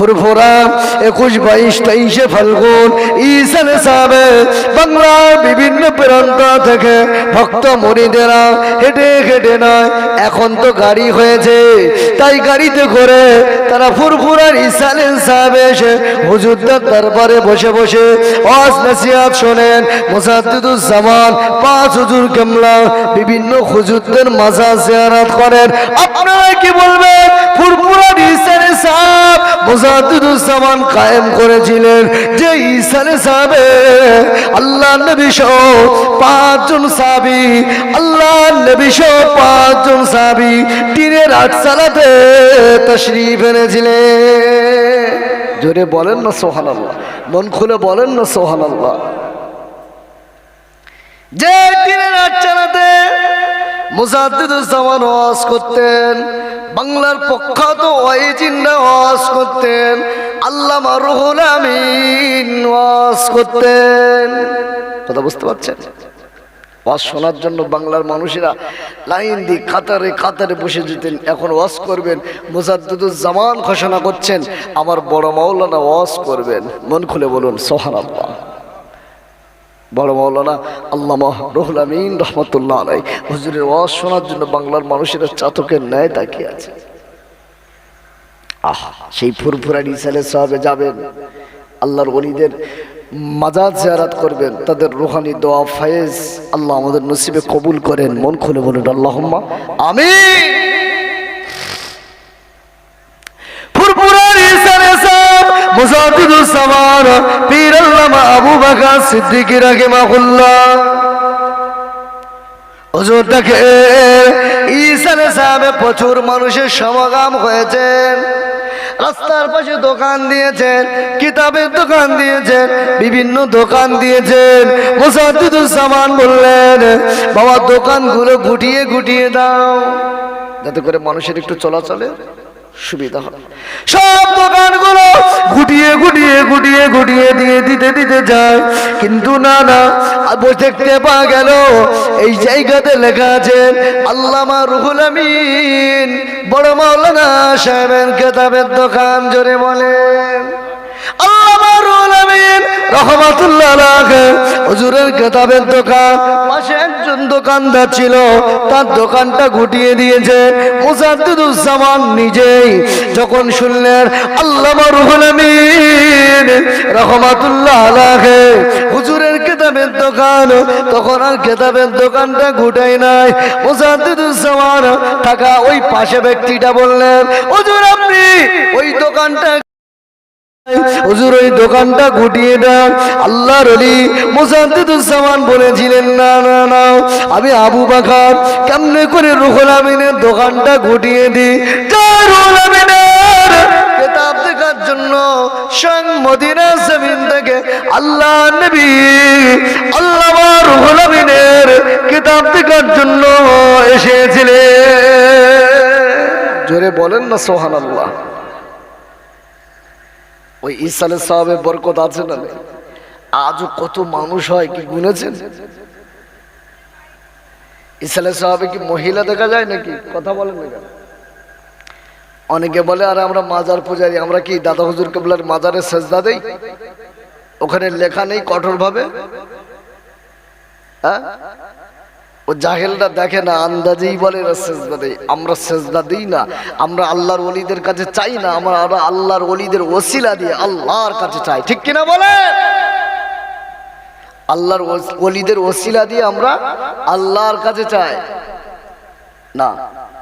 ফুরফুরা, একুশ, বাইশ, তেইশে ফাল্গুন, ঈশানে সাবে বাংলার বিভিন্ন প্রান্ত থেকে ভক্ত মরিদেরা হেঁটে হেঁটে নয়, এখন তো গাড়ি হয়েছে। তাই গাড়িতে করে তারা ফুরফুরার ঈশানে সাহেবে এসে হুজুরদার দরবারে বসে বসে ওয়াজ, নসিহাত শোনেন। মুসাদ্দিদুজ্জামান পাঁচ হুজুর কেমলা, বিভিন্ন হুজুরদের মাজার জিয়ারাত করেন। আপনারা কি বলবেন? মুসাদ্দিদুজ্জামান কায়েম করেছিলেন। যে ঈশানে সাহেবে আল্লাহ নবী সহ পাঁচজন আল্লাহ নবী সহ পাঁচজন সাহাবী টিনের আট সালাতে তশরিফ এনেছিলেন। জোরে বলেন না সোহান আল্লাহ মন খুলে বলেন না সোহান আল্লাহ যে টিনের আট চালাতে মুজাদ্দিদুজ্জামান ওয়াজ করতেন, বাংলার প্রখ্যাত ওয়াইজিনরা ওয়াজ করতেন, আল্লামা রুহুল আমিন ওয়াজ করতেন। কথা বুঝতে পারছেন? ওয়াজ শোনার জন্য বাংলার মানুষেরা লাইন দিয়ে কাতারে কাতারে বসে যেতেন, এখন ওয়াজ করবেন মুজাদ্দুজ্জামান ঘোষণা করছেন, আমার বড় মাওলানা ওয়াজ করবেন। মন খুলে বলুন সোহান আল্লাহ বড় মাওলানা আল্লামা রহুল আমিন রহমতুল্লাহ আলাই হুজুরের ওয়াজ শোনার জন্য বাংলার মানুষেরা চাতকের ন্যায় তাকিয়ে আছে। আহ, সেই ফুরফুরা ইসালে সাহাবে যাবেন। আল্লাহর অলিদের মাজার জিয়ারাত করবেন। তাদের রুহানি দোয়া ফায়েজ আল্লাহ আমাদের নসিবে কবুল করেন। মন খুলে বলুন, আল্লাহম্মা আমিন। আবু সিদ্দিক সাহেবে প্রচুর মানুষের সমাগম হয়েছেন। রাস্তার পাশে দোকান দিয়েছেন, কিতাবের দোকান দিয়েছেন, বিভিন্ন দোকান দিয়েছেন। মুসাদ্দিদুজ্জামান বললেন, বাবা, দোকানগুলো গুটিয়ে গুটিয়ে দাও, যাতে করে মানুষের একটু চলাচলে সুবিধা হবে। সব দোকানগুলো গুটিয়ে গুটিয়ে গুটিয়ে গুটিয়ে দিয়ে দিতে দিতে যায়। কিন্তু না না দেখতে পাওয়া গেল, এই জায়গাতে লেখা আছে, আল্লামা রুহুল আমিন, বড় মাওলানা সাহেবের কেতাবের দোকান জোরে বলেন। আল্লামা হুজুরের কেতাবের দোকান, পাশে একজন দোকানদার ছিল, তার দোকানটা গুটিয়ে দিয়েছে। মুজাদ্দিদুজ্জামান নিজেই যখন শুনলেন রুহুল আমিন, রহমাতুল্লাহ আলাইহি। হুজুরের কেতাবের দোকান, তখন আর কেতাবের দোকানটা গুটাই নাই। মুজাদ্দিদুজ্জামান থাকা ওই পাশে ব্যক্তিটা বললেন, হুজুর আপনি ওই দোকানটা হুজুর, ওই দোকানটা গুটিয়ে আল্লাহর অলি বলেছিলেন, না না না আমি আবু কেমনে করে রুহুল আমিনের দোকানটা গুটিয়ে দিই? আল্লাহ আল্লাহ রুহুল দেখার জন্য জোরে বলেন না সোহান আল্লাহ ওই ইসালে সাহাবে বরকত আছে না? আজও কত মানুষ হয় কি গুনেছেন? ইসালে সাহাবে কি মহিলা দেখা যায় নাকি? কথা বলেন না অনেকে বলে, আর আমরা মাজার পূজারি, আমরা কি দাদা হুজুর কেবলার মাজারে সেজদা দেই? ওখানে লেখা নেই কঠোর ভাবে হ্যাঁ? ও জাহেলরা দেখে না, আন্দাজেই বলে এরা সেজদা দেয়। আমরা সেজদা দিই না, আমরা আল্লাহর ওলিদের কাছে চাই না, আমরা আল্লাহর ওলিদের ওসিলা দিয়ে আল্লাহর কাছে চাই। ঠিক কিনা বলে আল্লাহর ওলিদের ওসিলা দিয়ে আমরা আল্লাহর কাছে চাই। না,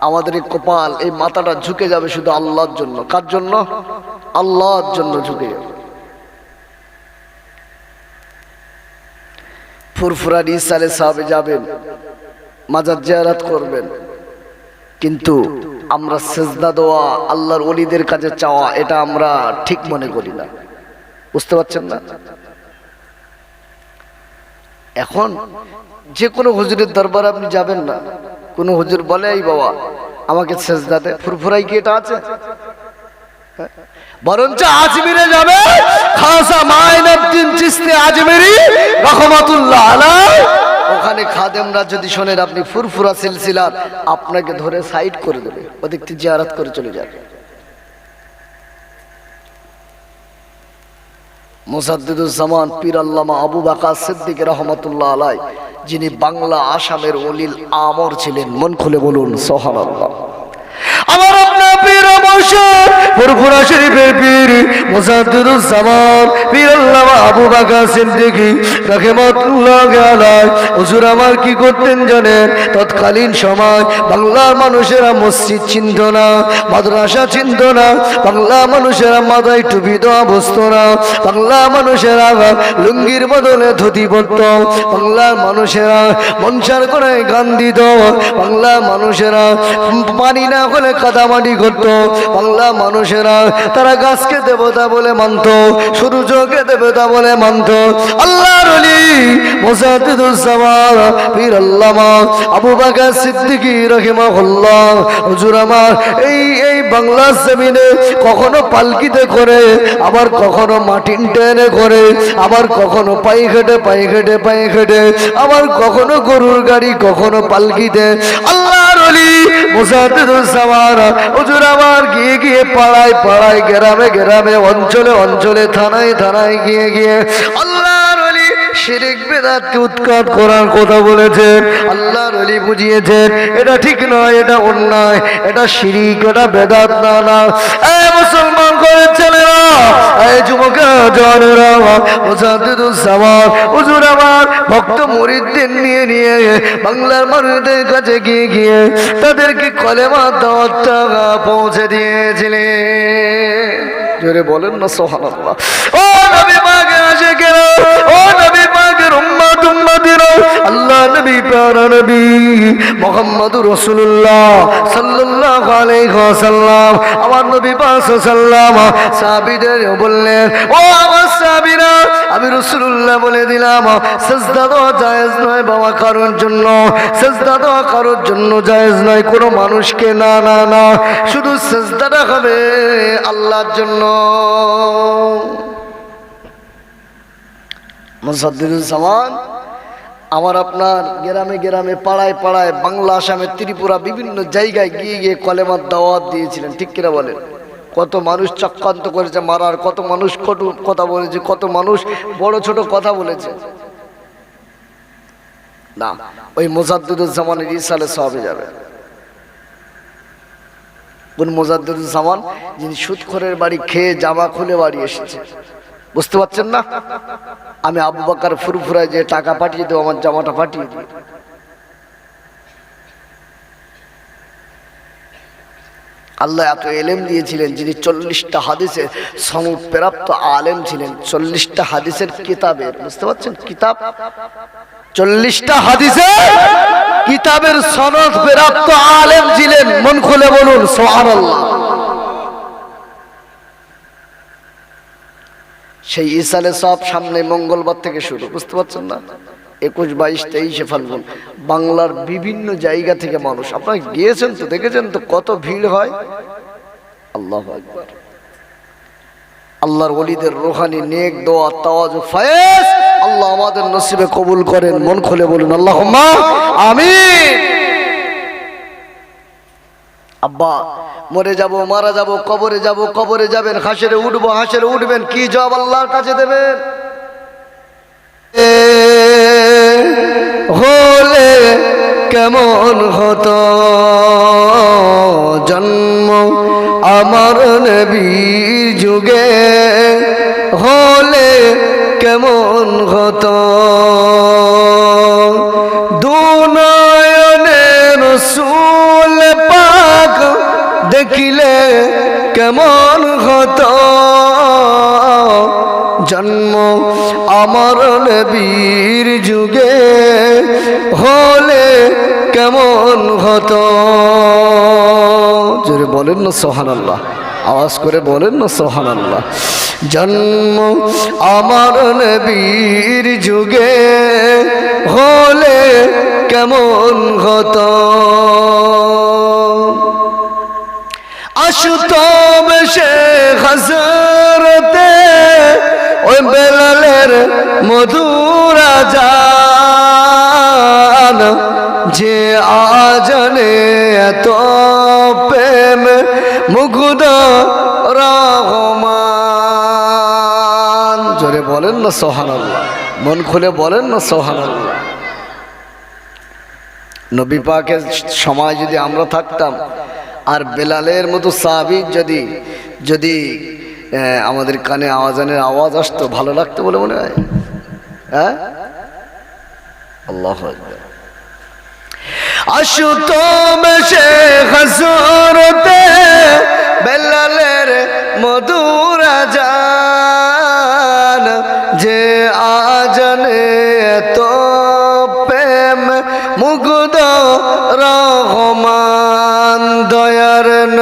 আমাদের এই কপাল, এই মাথাটা ঝুঁকে যাবে শুধু আল্লাহর জন্য। কার জন্য? আল্লাহর জন্য ঝুঁকে যাবে। ফুরফুরার ইসালে সাহাবে যাবেন। মাজার জিয়ারাত করবেন। কিন্তু আমরা সেজদা দেওয়া, আল্লাহর অলিদের কাছে চাওয়া, এটা আমরা ঠিক মনে করি না। বুঝতে পারছেন না? এখন যে কোনো হুজুরের দরবারে আপনি যাবেন না। কোনো হুজুর বলে, এই বাবা, আমাকে সেজদাতে ফুরফুরাই কি এটা আছে? হ্যাঁ? বরঞ্চ আজমিরে যাবে। খাসা মাইনুদ্দিন চিস্তি আজমিরি রহমাতুল্লাহ আলাই ওখানে খাদেমরা যদি শোনেন আপনি ফুরফুরা সিলসিলার আপনাকে ধরে সাইড করে দেবে। ওদিক থেকে জিয়ারাত করে চলে যাবে। মুসাদ্দিদুজ্জামান পীর আল্লামা আবু বাকা সিদ্দিক রহমতুল্লাহ আলাই যিনি বাংলা আসামের অলিল আমর ছিলেন, মন খুলে বলুন সোহান আল্লাহ আমার আমার কি করতেন জানেন? তৎকালীন সময় বাংলার মানুষেরা মসজিদ চিনত না, মাদ্রাসা চিনত না বাংলা মানুষেরা মাথায় টুপি দেওয়া না বাংলা মানুষেরা লুঙ্গির বদলে ধুতি পরত, বাংলার মানুষেরা মনসার করে গান দিত, বাংলার মানুষেরা পানি না হলে কাদামাটি করত বাংলা মানুষেরা, তারা গাছকে দেবতা বলে মানত, সূর্যকে দেবতা বলে মানত। জমিনে কখনো পালকিতে করে, আবার কখনো মাটিন টেনে করে, আবার কখনো খেটে খেটে খেটে আবার কখনো গরুর গাড়ি, কখনো পালকিতে। আল্লাহর অলি আমার গিয়ে গিয়ে পাড়ায় পাড়ায় গ্রামে গ্রামে, অঞ্চলে অঞ্চলে, থানায় থানায় গিয়ে গিয়ে আল্লাহর অলি শিরিক বেদাতকে উৎখাত করার কথা বলেছেন আল্লাহর অলি বুঝিয়েছেন এটা ঠিক নয়, এটা অন্যায়, এটা শিরিক, এটা বেদাত, না না। মুসলমান! করে ছেলেরা এই যুবকেরা জনেরা নিয়ে বাংলার মানুষদের কাছে গিয়ে গিয়ে তাদেরকে কলেমা দাওয়াতটা পৌঁছে দিয়েছিলেন। জোরে বলেন না সোহানাল্লাহ ও নবী মাকে আসে কেন ও আল্লাহ নবী প্যারা নবী, মুহাম্মদুর রাসূলুল্লাহ সাল্লাল্লাহু আলাইহি ওয়াসাল্লাম। আমার নবী পাক সাল্লাম সাহাবীদের বললেন, ও আমার সাহাবীরা, আমি রাসূলুল্লাহ বলে দিলাম, সেজদা দেওয়া জায়েজ নয় বাবা, কারোর জন্য। সেজদা দেওয়া কারোর জন্য জায়েজ নয়, কোনো মানুষকে না না না। শুধু সেজদাটা হবে আল্লাহর জন্য। মুসাদ্দিদুজ্জামান আমার আপনার গ্রামে গ্রামে পাড়ায় পাড়ায় বাংলা আসামে ত্রিপুরা বিভিন্ন জায়গায় গিয়ে গিয়ে কলেমার দাওয়াত দিয়েছিলেন, ঠিক কিনা বলেন? কত মানুষ চক্রান্ত করেছে মারার, কত মানুষ কটু কথা বলেছে, কত মানুষ বড় ছোট কথা বলেছে। না, ওই মোজাদ্দুজ্জামানের ইসালে সবে যাবে। কোন মোজাদ্দুজ্জামান যিনি সুদখোরের বাড়ি খেয়ে জামা খুলে বাড়ি এসেছে। বুঝতে পারছেন না? আমি আবু বাকার ফুরফুরায় যে টাকা পাঠিয়ে দেবো, আমার জামাটা পাঠিয়ে দিই আল্লাহ এত এলেম দিয়েছিলেন, যিনি চল্লিশটা হাদিসের সনদ প্রাপ্ত আলেম ছিলেন, চল্লিশটা হাদিসের কিতাবের বুঝতে পারছেন? কিতাব? চল্লিশটা হাদিসে কিতাবের সনদ প্রাপ্ত আলেম ছিলেন, মন খুলে বলুন সোহান সেই ইসালে সব সামনে মঙ্গলবার থেকে শুরু, বুঝতে পারছেন না? একুশ, বাইশ, তেইশে ফাল্গুন, বাংলার বিভিন্ন জায়গা থেকে মানুষ, আপনারা গিয়েছেন তো, দেখেছেন তো কত ভিড় হয়? আল্লাহ আল্লাহর ওলিদের রোহানি, নেক দোয়া, তাওয়াজ ফায়েজ আল্লাহ আমাদের নসিবে কবুল করেন, মন খুলে বলুন আল্লাহ আমিন। আব্বা, মরে যাব, মারা যাব, কবরে যাব, কবরে যাবেন, হাসেরে উঠবো, হাসেরে উঠবেন, কি জবাব আল্লাহর কাছে দেবেন? হলে কেমন হতো? জন্ম আমার নবীর যুগে হলে কেমন হতো? দেখিলে কেমন হতো? জন্ম আমার নবীর যুগে হলে কেমন হতো? জোরে বলেন না সোহান আল্লাহ আওয়াজ করে বলেন না সোহান আল্লাহ জন্ম আমার নবীর যুগে হলে কেমন হতো? আসুতম সে হজরতে ওই বেলালের মধুরা জান যে আজনে এত প্রেম মুগ্ধ রহমান। জোরে বলেন না সোহান মন খুলে বলেন না সোহান নবী পাকের সময় যদি আমরা থাকতাম আর বেলালের মতো সাহাবি যদি যদি আমাদের কানে আওয়াজানের আওয়াজ আসতো, ভালো লাগতো বলে মনে হয়? হ্যাঁ? আল্লাহ আশুতো বেশে হসরতে বেলালের মধুর জান যে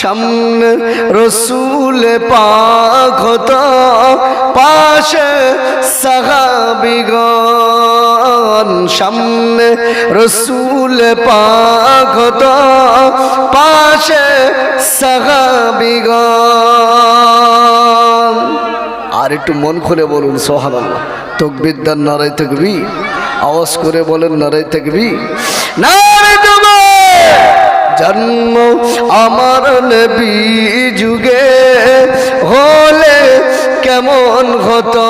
সামনে রসুল পাক পাশে সাহাবিগণ। সামনে রসুল পাক পাশে সাহাবিগণ। আর একটু মন খুলে বলুন সোহান আল্লাহ তকবিদ্যার নারায় থাকবি আওয়াজ করে বলেন নারাই থাকবি দেবো জন্ম আমার নবী যুগে হলে কেমন হতো?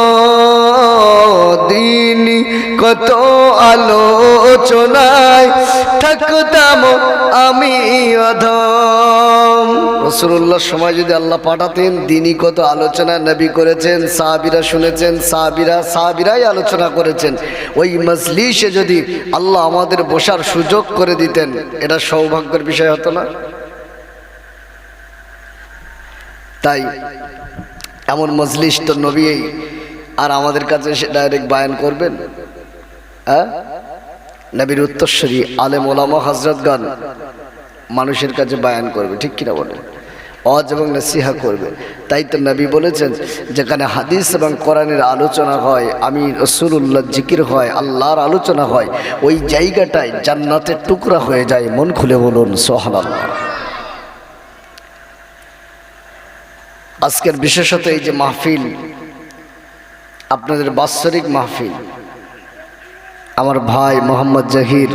দিন কত আলোচনায় থাকতাম আমি অধম রসুল্লাহর সময় যদি আল্লাহ পাঠাতেন, দিনই কত আলোচনা নবী করেছেন, সাহাবিরা শুনেছেন, সাহাবিরা, সাহাবিরাই আলোচনা করেছেন। ওই মজলিসে যদি আল্লাহ আমাদের বসার সুযোগ করে দিতেন, এটা সৌভাগ্যের বিষয় হতো না? তাই এমন মজলিস তো নবী আর আমাদের কাছে এসে ডাইরেক্ট বায়ান করবেন। হ্যাঁ? নবীর উত্তরস্বরী আলেম ওলামা হজরতগণ মানুষের কাছে বায়ান করবে, ঠিক কিনা বলে অজ এবং নসিহা করবে। তাই তো নবী বলেছেন, যেখানে হাদিস এবং কোরআনের আলোচনা হয়, আমি রসুল্লাহ জিকির হয়, আল্লাহর আলোচনা হয়, ওই জায়গাটায় জান্নাতের টুকরা হয়ে যায়। মন খুলে বলুন সোহান আজকের বিশেষত এই যে মাহফিল, আপনাদের বাৎসরিক মাহফিল, আমার ভাই মোহাম্মদ জাহির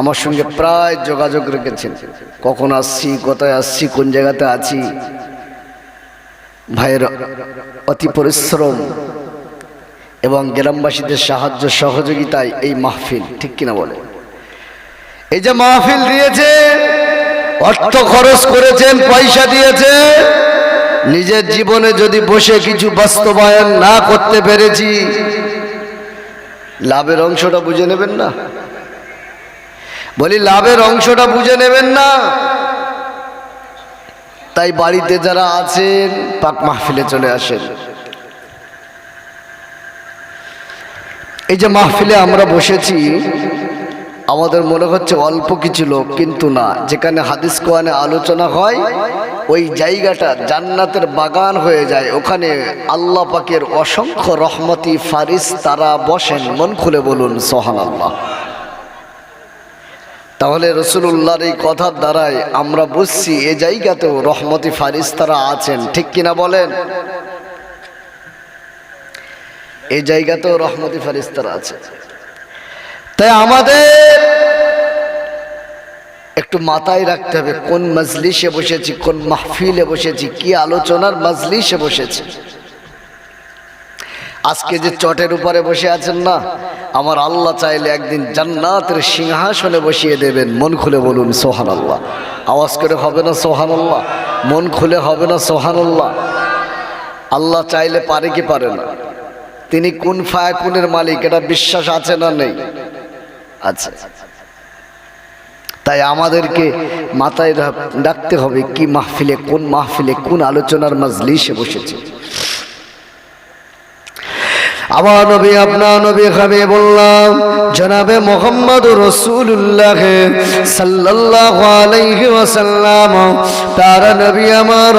আমার সঙ্গে প্রায় যোগাযোগ রেখেছেন। কখন আসছি, কোথায় আসছি, কোন জায়গাতে আছি? ভাইয়ের অতি পরিশ্রম এবং গ্রামবাসীদের সাহায্য সহযোগিতায় এই মাহফিল, ঠিক কিনা বলে? এই যে মাহফিল দিয়েছে, অর্থ খরচ করেছেন, পয়সা দিয়েছে, নিজের জীবনে যদি বসে কিছু বাস্তবায়ন না করতে পেরেছি, লাভের অংশটা বুঝে নেবেন না? বলি, লাভের অংশটা বুঝে নেবেন না। তাই বাড়িতে যারা আছেন, পাক মাহফিলে চলে আসেন। এই যে মাহফিলে আমরা বসেছি, আমাদের মনে হচ্ছে অল্প কিছু লোক, কিন্তু না। যেখানে হাদিস কোয়ানে আলোচনা হয়, ওই জায়গাটা জান্নাতের বাগান হয়ে যায়। ওখানে আল্লাহ পাকের অসংখ্য রহমতি ফারিস তারা বসেন। মন খুলে বলুন সোহান আল্লাহ তাহলে রসুল্লাহর এই কথার দ্বারাই আমরা বুঝছি এ জায়গাতেও রহমতি ফারিস তারা আছেন। ঠিক কিনা বলেন? এই জায়গাতেও রহমতি ফারিস তারা আছে তাই আমাদের একটু মাথায় রাখতে হবে, কোন মজলিসে বসেছি, কোন মাহফিলে বসেছি, কি আলোচনার মজলিসে বসেছি। আজকে যে চটের উপরে বসে আছেন না, আমার আল্লাহ চাইলে একদিন জান্নাতের সিংহাসনে বসিয়ে দেবেন। মন খুলে বলুন সোহান আল্লাহ আওয়াজ করে হবে না সোহান আল্লাহ মন খুলে হবে না সোহান আল্লাহ আল্লাহ চাইলে পারে কি পারে না? তিনি কোন ফায়াকুনের মালিক, এটা বিশ্বাস আছে না নেই? আচ্ছা তাই আমাদেরকে মাথায় রাখ- রাখতে হবে, কি মাহফিলে, কোন মাহফিলে, কোন আলোচনার মজলিসে বসেছে? আমার নবী, আপনার নবী বললাম জনাবে মোহাম্মদ রসুল্লাহ তার নবী আমার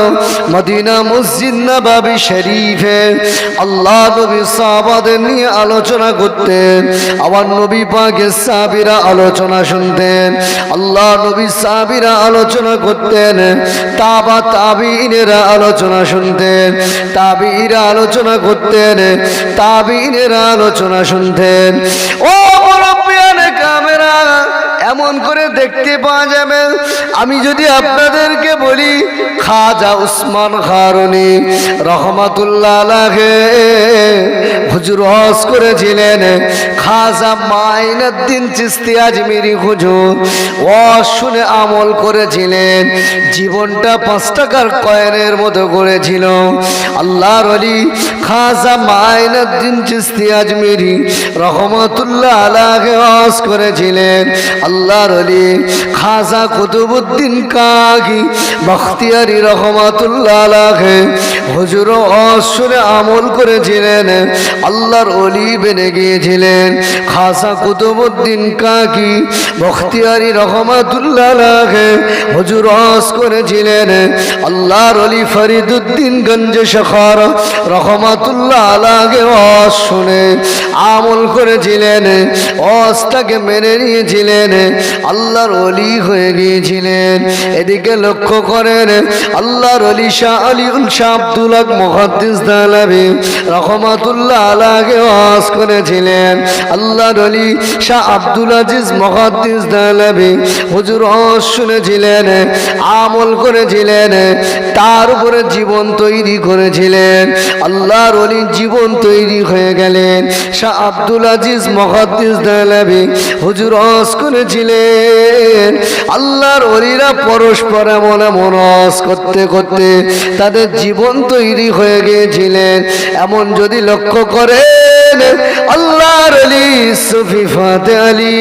মদিনা মসজিদ নবাবি শরীফে আল্লাহ নবী নিয়ে আলোচনা করতেন, আমার নবী পাকে সাহাবীরা আলোচনা শুনতেন, আল্লাহ নবী সাবিরা আলোচনা করতেন, তাবা তাবিনেরা আলোচনা শুনতেন তাবিরা আলোচনা করতেন তাবিনেরা আলোচনা শুনতেন। ও মুরব্বিয়ানে কামেরা এমন করে দেখতে পাওয়া যাবে। আমি যদি আপনাদেরকে বলি, খাজা উসমান খারুনি রহমাতুল্লাহ আলাহে হুজুর হজ করেছিলেন, খাজা মাইনুদ্দিন চিস্তি আজমিরি হুজুর ও শুনে আমল করেছিলেন, জীবনটা পাঁচ টাকার কয়েনের মতো করেছিল আল্লাহর অলি খাজা মাইনুদ্দিন চিস্তি আজমিরি রহমতুল্লাহ আলাহে হজ করেছিলেন। আল্লাহর অলি, খাজা কুতুবুদ্দিন কাকি বখতিয়ারি রহমাতুল্লাহ আলাহে হুজুর অসুরে আমল করেছিলেন, আল্লাহর অলি বেনে গিয়েছিলেন খাসা কুতুবুদ্দিন কাকি বখতিয়ারি রহমাতুল্লাহ আলাহে হুজুর অস করেছিলেন, আল্লাহর অলি ফরিদুদ্দিন গঞ্জ শখর রহমাতুল্লাহ আলাহে অস শুনে আমল করেছিলেন অস্তাকে মেনে নিয়েছিলেন, আল্লাহর অলি হয়ে গিয়েছিলেন। এদিকে লক্ষ্য করেন, আল্লাহর অলি শাহ আলী শাহ আব্দুল হক রহমাতুল্লাহ আলাকে ওয়াজ করেছিলেন। আল্লাহর অলি শাহ আব্দুল আজিজ মুহাদ্দিস দালাবি হুজুর ওয়াজ শুনেছিলেন, আমল করেছিলেন, তার উপরে জীবন তৈরি করেছিলেন। আল্লাহর অলি জীবন তৈরি হয়ে গেলেন। শাহ আব্দুল আজিজ মুহাদ্দিস দালাবি হুজুর ওয়াজ করেছিলেন, আল্লাহর অলিরা পরস্পর এমন এমন ওয়াজ করতে করতে তাদের জীবন তৈরি হয়ে গিয়েছিলেন। এমন যদি লক্ষ্য করেন, আল্লাহর আলী সুফি ফাতে আলী,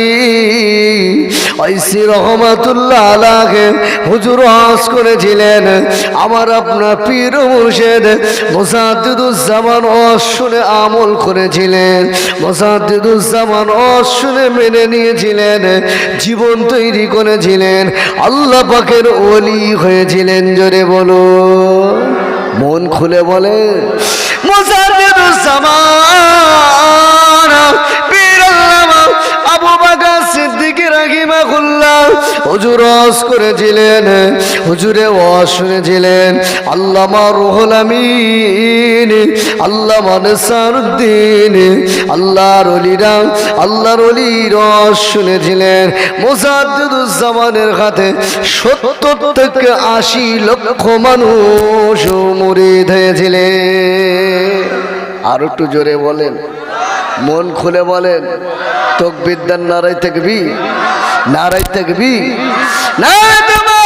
ঐসি রহমাতুল্লাহ আলাকে হুজুর ওয়াজ করেছিলেন। আমার আপনার পীর মুর্শেদ মোসাদ্দুজ্জামান ওয়াজ শুনে আমল করেছিলেন। মোসাদ্দুজ্জামান ওয়াজ মেনে নিয়েছিলেন, জীবন তৈরি করেছিলেন, আল্লাহ পাকের অলি হয়েছিলেন, জোরে বলো। মন খুলে বলে আল্লামা আবু বাকর সিদ্দিক রাহিমাহুল্লাহ হুজুর ওয়াজ করেছিলেন, হুজুরে ওয়াজ শুনেছিলেন। আল্লামা রুহুল আমিন, আল্লামা নেসারউদ্দিন আল্লাহর অলিরা, আল্লাহর অলির ওয়াজ শুনেছিলেন। মোসাদ্দুজ্জামানের হাতে সত্তর থেকে আশি লক্ষ মানুষ মুরিদ হয়েছিলেন। আর একটু জোরে বলেন। মন খুলে বলেন তোক বিদ্যার নারাই থাকবি নারাই থাকবি নারাই থাকবে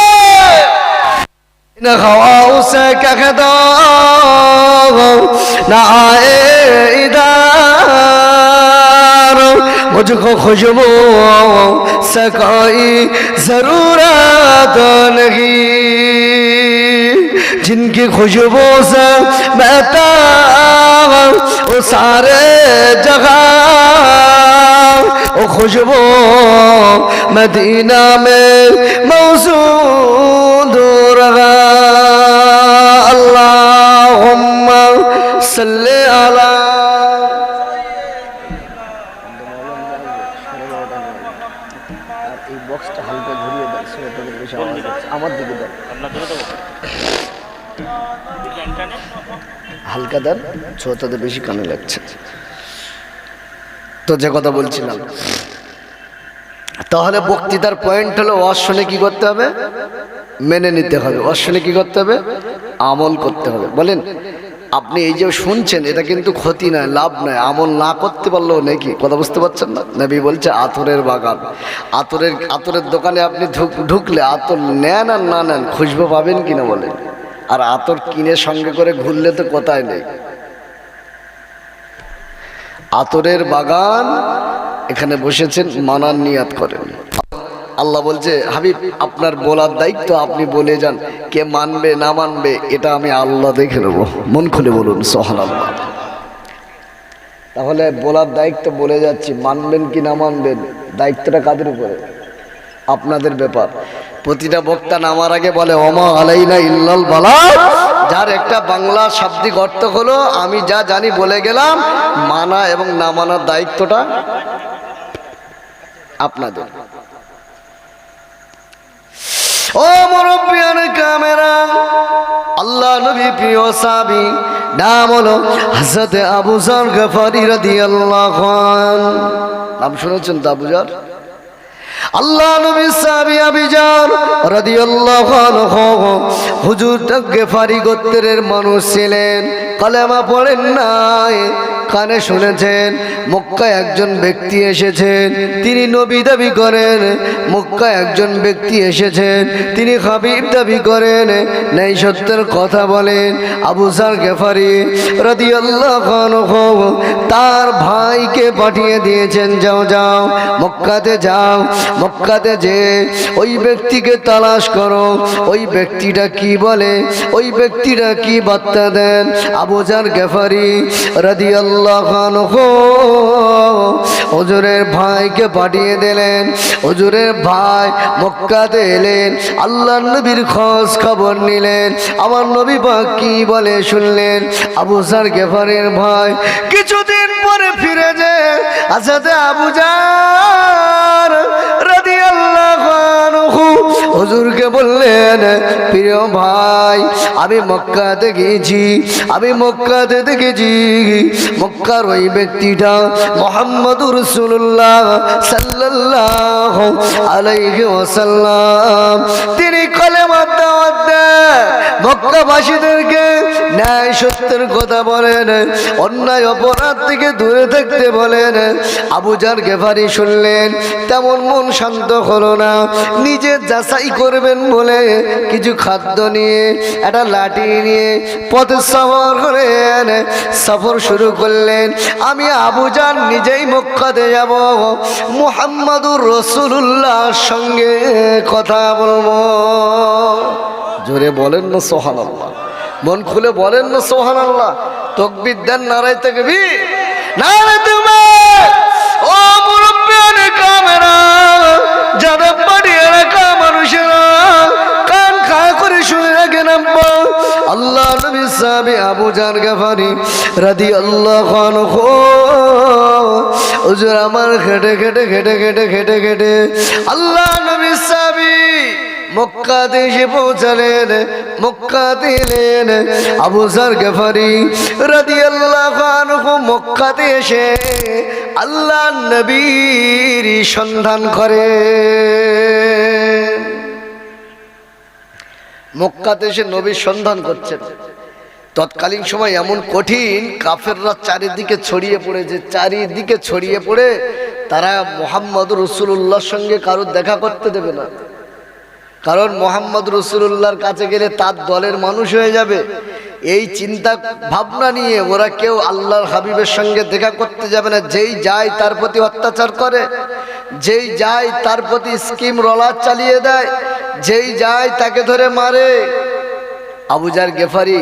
না খাওয়া উসে কাকে দাও না আয়ে ইদার मुझको खुशबू से कोई जरूरत नहीं जिनकी खुशबू से बहता वो सारे जगह वो खुशबू मदीना में मौजूद रहा अल्लाहुम्मा सल्ले হালকা দেন শ্রোতাদের বেশি কানে লাগছে। তো যে কথা বলছিলাম। তাহলে বক্তৃতার পয়েন্ট হলো অশ্বনে কি করতে হবে? মেনে নিতে হবে। অশ্বনে কি করতে হবে? আমল করতে হবে। বলেন, আপনি এই যে শুনছেন, এটা কিন্তু ক্ষতি নয়, লাভ নয়। আমল না করতে পারলেও নাকি, কথা বুঝতে পারছেন না? নবী বলছে, আতরের বাগান। আতরের আতরের দোকানে আপনি ঢুকলে আতর নেন আর না নেন, খুশবু পাবেন কিনা বলেন? আর আতর কিনে সঙ্গে করে ঘুরলে তো কোথায় নেই? আতরের বাগান এখানে বসেছেন, মানার নিয়াত করেন। আল্লাহ বলছে, হাবিব, আপনার বলার দায়িত্ব আপনি বলে যান, কে মানবে না মানবে, এটা আমি আল্লাহ দেখে নেব। মন খুলে বলুন সোহান আল্লাহ তাহলে বলার দায়িত্ব বলে যাচ্ছি, মানবেন কি না মানবেন, দায়িত্বটা কাদের উপরে? আপনাদের ব্যাপার। প্রতিটা বক্তা নামার আগে বলে অমা আলাইনা ইল্লাল বালা যার একটা বাংলা শাব্দিক অর্থ হলো, আমি যা জানি বলে গেলাম, মানা এবং না মানার দায়িত্বটা আপনাদের। ও মুরব্বিয়ান ক্যামেরা আল্লাহ নবী প্রিয় সাবি নাম হলো হযরত আবু যর গফারি রাদিয়াল্লাহু আনহু। নাম শুনেছেন তো আবু যর আল্লাহ নবী সাহাবি আবিজার রাদিয়াল্লাহু আনহু হুজুর গেফারি গোত্রের মানুষ ছিলেন। কালেমা পড়েন নাই। কানে শুনেছেন, মক্কায় একজন ব্যক্তি এসেছেন, তিনি নবী দাবি করেন, মক্কায় একজন ব্যক্তি এসেছেন, তিনি হাবিব দাবি করেন নেই সত্যের কথা বলেন। আবু সার গেফারি রাদিয়াল্লাহু তার ভাইকে পাঠিয়ে দিয়েছেন, যাও যাও, মক্কাতে যাও, মক্কাতে যে ওই ব্যক্তিকে তালাশ করো। ওই ব্যক্তিটা কি বলে? ওই ব্যক্তিটা কি বার্তা দেন? আবুজার গেফারি রাদি আল্লাহ হজুরের ভাইকে পাঠিয়ে দিলেন। হজুরের ভাই মক্কাতে এলেন। আল্লাহ নবীর খোঁজ খবর নিলেন। আমার নবী বা কি বলে শুনলেন? আবুজার গেফারের ভাই কিছুদিন পরে ফিরে যে আসাতে রাদিয়াল্লাহু হুজুরকে বললেন, প্রিয় ভাই, আমি মক্কাতে গিয়েছি আমি মক্কাতে দেখেছি, মক্কার ওই ব্যক্তিটা মোহাম্মদ রসুল্লাহ সাল্লাহ আলাইহি ওসাল্লাম তিনি কলে দেয় মক্কাবাসীদেরকে ন্যায় সত্যের কথা বলেন, অন্যায় অপরাধ থেকে দূরে থাকতে বলেন। আবুজার গেফারি শুনলেন, তেমন মন শান্ত হলো না, নিজে যাচাই করবেন বলে কিছু খাদ্য নিয়ে, একটা লাঠি নিয়ে পথে সফর করেন। সফর শুরু করলেন, আমি আবুজান নিজেই মক্কাতে যাব, মুহাম্মাদুর রসুল্লাহর সঙ্গে কথা বলব। জোরে বলেন না সোহান আল্লাহ মন খুলে বলেন না সোহান আল্লাহ তকবির। দেন নারাই বাড়ি এলাকা মানুষেরা করে শুনে আল্লাহ নবী সাহাবী আবু আমার খেটে খেটে খেটে খেটে খেটে খেটে। আল্লাহ নবী সাহাবী মক্কাতে এসে পৌঁছালেন মক্কাতে এলেন আবু জার গাফারি রাদিয়াল্লাহু আনহু মক্কাতে এসে আল্লাহ নবীর সন্ধান করে। মক্কাতে এসে নবীর সন্ধান করছেন। তৎকালীন সময় এমন কঠিন কাফেররা চারিদিকে ছড়িয়ে পড়েছে চারিদিকে ছড়িয়ে পড়ে তারা মোহাম্মদ রসুল্লাহর সঙ্গে কারোর দেখা করতে দেবে না। কারণ মোহাম্মদ রসুল্লাহর কাছে গেলে তার দলের মানুষ হয়ে যাবে। এই চিন্তা ভাবনা নিয়ে ওরা কেউ আল্লাহর হাবিবের সঙ্গে দেখা করতে যাবে না। যেই যায় তার প্রতি অত্যাচার করে, যেই যায় তার প্রতি স্কিম রলার চালিয়ে দেয়, যেই যায় তাকে ধরে মারে। আবুজার গেফারি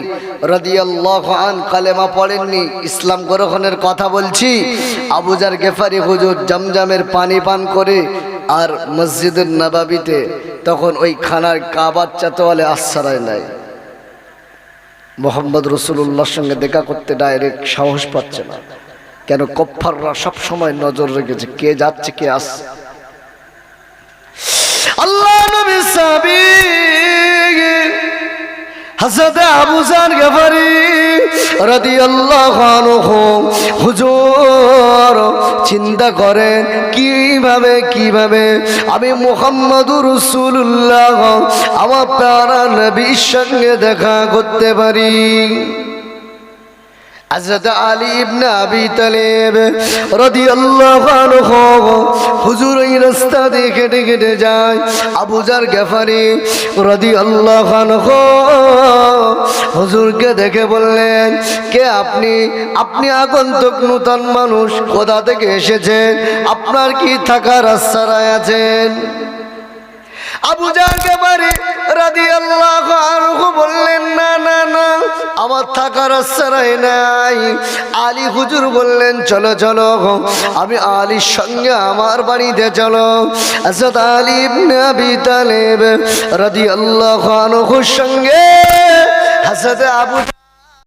রাদিয়াল্লাহু কালেমা পড়েননি, ইসলাম গ্রহণের কথা বলছি। আবুজার গেফারি হুজুর জমজমের পানি পান করে আর মসজিদের নবাবিতে তখন ওই খানার কাবার চাতোয়ালে আশ্রয় নেয়। মোহাম্মদ রসুল্লাহর সঙ্গে দেখা করতে ডাইরেক্ট সাহস পাচ্ছে না। কেন কফাররা সব সময় নজর রেখেছে, কে যাচ্ছে, কে আসছে। আল্লাহ নবী সাহাবী হযরত আবু জান গফারি রাদিয়াল্লাহু আনহু হুজুর চিন্তা করেন, কীভাবে কীভাবে? আমি মুহাম্মদুর রাসূলুল্লাহ, আমার প্যারা নবীর সঙ্গে দেখা করতে পারি। হযরত আলী ইবনে আবি তালেব রাদিয়াল্লাহু আনহু হুজুর এই রাস্তা দিয়ে কেটে কেটে যায়। আবু জার গফারি রাদিয়াল্লাহু আনহু হুজুরকে দেখে বললেন, কে আপনি? আপনি আগন্তুক নূতন মানুষ। কোথা থেকে এসেছেন? আপনার কি থাকার আশ্রয় আছেন? আবু জারকে বাড়ি রাদি আল্লাহ বললেন, না না না, আমার থাকার আশ্রয় নাই। আলী হুজুর বললেন, চলো চলো আমি আলীর সঙ্গে আমার বাড়িতে চলো। হযরত আলী আবি তালেব রাদিয়াল্লাহু আনহুর সঙ্গে হযরত আবু